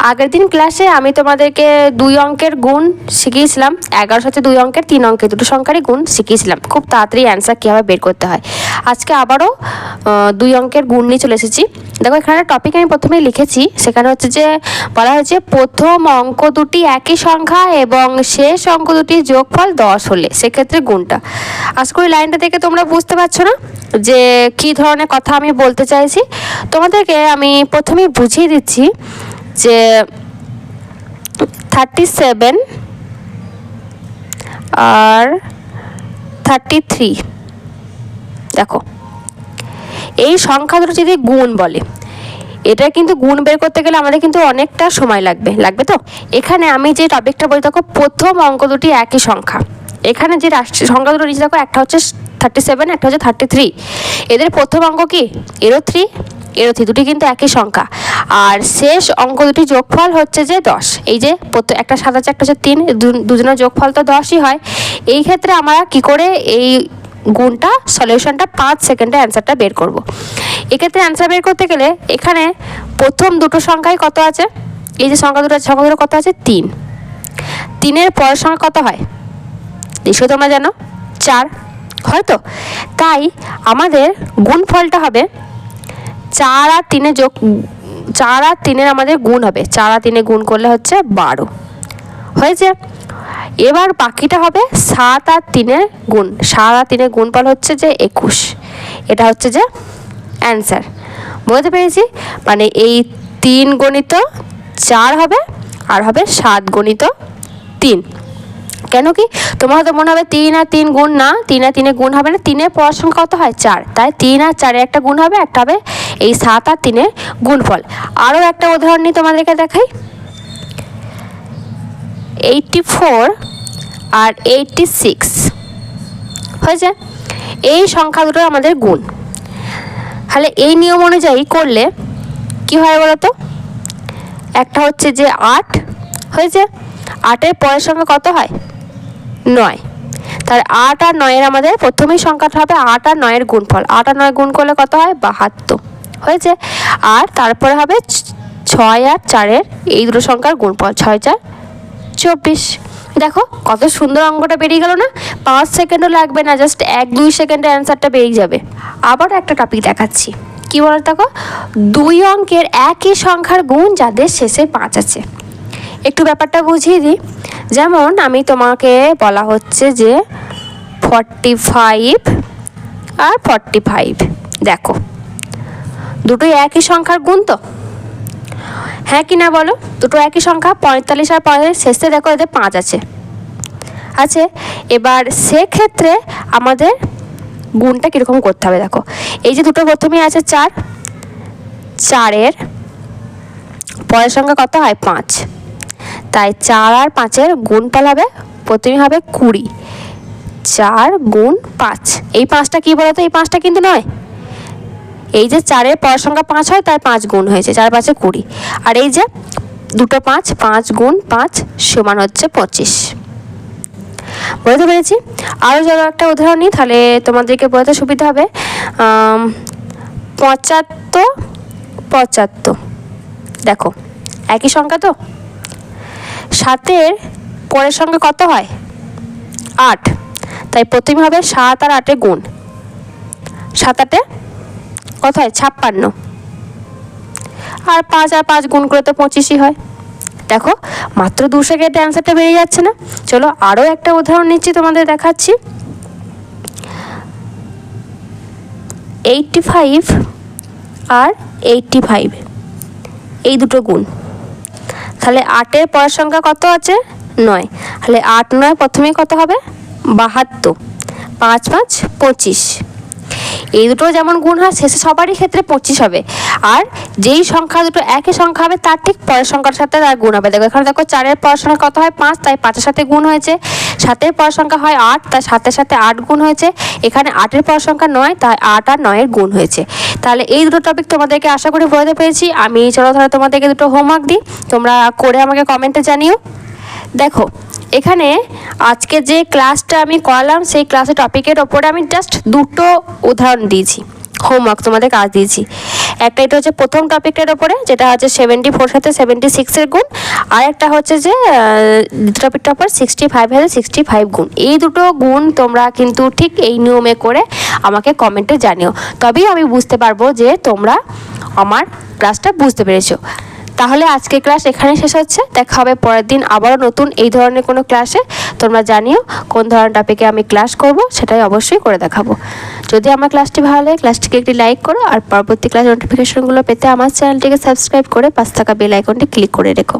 আগের দিন ক্লাসে আমি তোমাদেরকে দুই অঙ্কের গুণ শিখিয়েছিলাম। এগারো সাথে দুই অঙ্কের, তিন অঙ্কের, দুটো সংখ্যারই গুণ শিখিয়েছিলাম। খুব তাড়াতাড়ি অ্যান্সার কীভাবে বের করতে হয়। আজকে আবারও দুই অঙ্কের গুণ নিয়ে চলে এসেছি। দেখো, এখানে টপিক আমি প্রথমেই লিখেছি। সেখানে হচ্ছে যে, বলা হয়েছে প্রথম অঙ্ক দুটি একই সংখ্যা এবং শেষ অঙ্ক দুটির যোগফল দশ হলে। সেক্ষেত্রে গুণটা। আশা করি লাইনটা থেকে তোমরা বুঝতে পারছ না যে কী ধরনের কথা আমি বলতে চাইছি। তোমাদেরকে আমি প্রথমেই বুঝিয়ে দিচ্ছি যে থার্টি সেভেন আর থার্টি থ্রি দেখো, এই সংখ্যা দুটো যদি গুণ বলে, এটা কিন্তু গুণ বের করতে গেলে আমাদের কিন্তু অনেকটা সময় লাগবে লাগবে তো? এখানে আমি যে টপিকটা বলি, দেখো, প্রথম অঙ্ক দুটি একই সংখ্যা। এখানে যে সংখ্যা দুটো নিচে দেখো, একটা হচ্ছে থার্টি সেভেন একটা হচ্ছে থার্টি থ্রি এদের প্রথম অঙ্ক কি? এরো থ্রি এরো থ্রি দুটি কিন্তু একই সংখ্যা। আর শেষ অঙ্ক দুটি যোগফল হচ্ছে যে দশ। এই যে প্রত্যেক একটা সাত আছে একটা হচ্ছে তিন দুজনের যোগফল তো দশই হয়। এই ক্ষেত্রে আমরা কি করে এই গুণটা, সলিউশনটা পাঁচ সেকেন্ডে অ্যান্সারটা বের করব। এক্ষেত্রে অ্যান্সার বের করতে গেলে এখানে প্রথম দুটো সংখ্যায় কত আছে? এই যে সংখ্যা দুটো সংখ্যা দুটো কত আছে? তিন। তিনের পরের সংখ্যা কত হয়? নিশ্চয়ই তোমরা জানো, চার। হয়তো? তাই আমাদের গুণফলটা হবে চার আর তিনে যোগ, চার আর তিনের আমাদের গুণ হবে। চার আর তিনে গুণ করলে হচ্ছে বারো। হয়েছে? এবার বাকিটা হবে সাত আর তিনের গুণ। সাত আর তিনের গুণফল হচ্ছে যে একুশ। এটা হচ্ছে যে অ্যান্সার। বুঝতে পেরেছি? মানে এই তিন গণিত চার হবে, আর হবে সাত গণিত তিন। কেন কি? তোমার হয়তো মনে হবে তিন আর তিন গুণ না, তিন আর তিনে গুণ হবে না, তিনের সংখ্যা কত হয়? চার। তাই তিন আর চারে একটা গুণ হবে, একটা হবে এই সাত আর তিনের গুণফল। আরও একটা উদাহরণ নিয়ে তোমাদেরকে দেখাই। এইটটি ফোর আর এইটটি সিক্স হয়েছে। এই সংখ্যা দুটো আমাদের গুণ। তাহলে এই নিয়ম অনুযায়ী করলে কি হয় বলো তো একটা হচ্ছে যে আট হয়েছে। আটের পরের সঙ্গে কত হয়? নয়। তার আট আর নয়ের আমাদের প্রথমেই সংখ্যাটা হবে আট আর নয়ের গুণফল। আট আর নয় গুণ করলে কত হয়? বাহাত্তর। হয়েছে? আর তারপরে হবে ছয় আর চারের এই দুটো সংখ্যার গুণফল। ছয় চার চব্বিশ। দেখো, কত সুন্দর অঙ্কটা বেরিয়ে গেল না? পাঁচ সেকেন্ডও লাগবে না জাস্ট এক দুই সেকেন্ডে অ্যান্সারটা বেরিয়ে যাবে। আবার একটা টপিক দেখাচ্ছি। কি বলো দেখো? দুই অঙ্কের একই সংখ্যার গুণ যাদের শেষে পাঁচ আছে। একটু ব্যাপারটা বুঝিয়ে দিই। যেমন আমি তোমাকে বলা হচ্ছে যে ফর্টি ফাইভ আর ফর্টি ফাইভ দেখো, দুটোই একই সংখ্যার গুণ তো? হ্যাঁ কি না বলো? দুটো একই সংখ্যা, পঁয়তাল্লিশ আর পঁয়তাল্লিশ, শেষে দেখো এদের পাঁচ আছে। আছে এবার সেক্ষেত্রে আমাদের গুণটা কীরকম করতে হবে দেখো। এই যে দুটো প্রথমেই আছে চার, চারের পরের সংখ্যা কত হয়? পাঁচ। তাই চার আর পাঁচের গুণফল হবে প্রথমে হবে কুড়ি। চার গুণ পাঁচ। এই পাঁচটা কী বলতো? এই পাঁচটা কিন্তু নয়। এই যে চারের পর সংখ্যা পাঁচ হয়, তাই পাঁচ গুণ হয়েছে, চার পাঁচে কুড়ি। আর এই যে দুটো পাঁচ পাঁচ গুণ পাঁচ সমান হচ্ছে পঁচিশ। বুঝতে পেরেছি? আরও যারা একটা উদাহরণ নিই, তাহলে তোমাদেরকে বোঝাতে সুবিধা হবে। পঁচাত্তর পঁচাত্তর। দেখো, একই সংখ্যা তো? সাতের পরের সঙ্গে কত হয়? আট। তাই প্রথমে হবে সাত আর আটে গুণ। সাত আটে কত হয়? ছাপ্পান্ন। আর পাঁচ আর পাঁচ গুণ করে তো পঁচিশই হয়। দেখো, মাত্র দু সেকেন্ডে অ্যান্সারটা বেরিয়ে যাচ্ছে না। চলো আরও একটা উদাহরণ নিচ্ছি তোমাদের দেখাচ্ছি। এইটটি ফাইভ আর এইটটি ফাইভ এই দুটো গুণ। তাহলে আটের পরের সংখ্যা কত আছে? নয়। তাহলে আট নয় প্রথমে কত হবে? বাহাত্তর। পাঁচ পাঁচ পঁচিশ। এই দুটো যেমন গুণ হয়, শেষে সবারই ক্ষেত্রে পঁচিশ হবে। আর যেই সংখ্যা দুটো একই সংখ্যা হবে, তার ঠিক পরের সংখ্যার সাথে তার গুণ হবে। দেখো, এখানে দেখো, চারের পরের সংখ্যা কত হয়? পাঁচ, তাই পাঁচের সাথে গুণ হয়েছে। সাতের পরের সংখ্যা হয় আট, তাই সাতের সাথে আট গুণ হয়েছে। এখানে আটের পরের সংখ্যা নয়, তাই আট আর নয়ের গুণ হয়েছে। তাহলে এই দুটো টপিক তোমাদেরকে আশা করি বোঝাতে পেরেছি। আমি চলো ধরো তোমাদেরকে দুটো হোমওয়ার্ক দিই। তোমরা করে আমাকে কমেন্টে জানিও। দেখো এখানে আজকে যে ক্লাসটা আমি করালাম, সেই ক্লাসের টপিকের ওপরে আমি জাস্ট দুটো উদাহরণ দিয়েছি হোমওয়ার্ক তোমাদের কাজ দিয়েছি। একটা এটা হচ্ছে প্রথম টপিকটার ওপরে, যেটা হচ্ছে সেভেন্টি ফোর সাথে সেভেন্টি সিক্সের গুণ, আর একটা হচ্ছে যে টপিকটার ওপর সিক্সটি ফাইভ হাতে সিক্সটি ফাইভ গুণ। এই দুটো গুণ তোমরা কিন্তু ঠিক এই নিয়মে করে আমাকে কমেন্টে জানিও। তবেই আমি বুঝতে পারব যে তোমরা আমার ক্লাসটা বুঝতে পেরেছ। তাহলে আজকে ক্লাস এখানে শেষ হচ্ছে। দেখা হবে পরের দিন আবারও নতুন এই ধরনের কোনো ক্লাসে তোমরা জানিও কোন ধরনের টপিকে আমি ক্লাস করব, সেটাই অবশ্যই করে দেখাবো। যদি আমার ক্লাসটি ভালো লাগে ক্লাসটিকে একটি লাইক করো, আর পরবর্তী ক্লাস নোটিফিকেশনগুলো পেতে আমার চ্যানেলটিকে সাবস্ক্রাইব করে পাঁচ থাকা বেল আইকনটি ক্লিক করে রেখো।